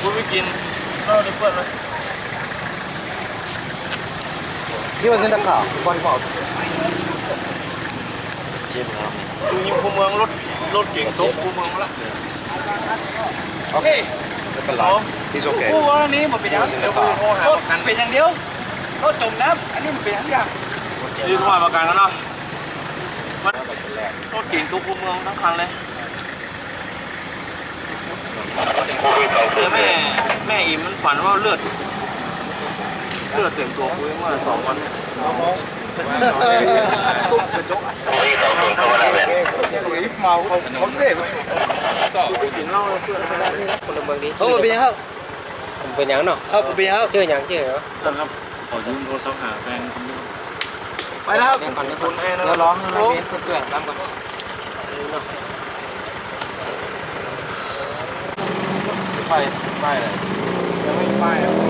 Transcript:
คุณไม่กินเราได้เปิดเลย He was in the car. What about? ชิมครับดูยิ่งพูเมืองรถรถเก่งตกพูเมืองมละ Okay. ไม่เป็นไร He's กู okay. ว่านี้มันเป็นอย่างเดียวกูโทรหารถเป็นอย่างเดียวรถจมน้ำอันนี้มันเป็นอย่างเดียว ยืนทอดประกันแล้วเนาะ มันรถเก่งตกคูเมืองทั้งคันเลยแล้วแม่แม่อิมมันฝันว่าเลือด เลือดเต็มตัวกูเมื่อสองวันเนี่ยตุ๊กกระจกเมาเขาเขาเสพกูกินเหล้าแล้วเพื่อนไปได้นี่นะคนละเมืองดีเขาเป็นอย่างครับผมเป็นหยังเนาะครับเป็นอย่างครับเจอหยังเจอเหรอท่านครับขอยืมโทรศัพท์หาแฟนคนนี้ ไปแล้วครับเดี๋ยวก่อนเยวร้องเดี๋วเพื่อนๆรับก่อนไปไปเลยยังไม่ไปอะ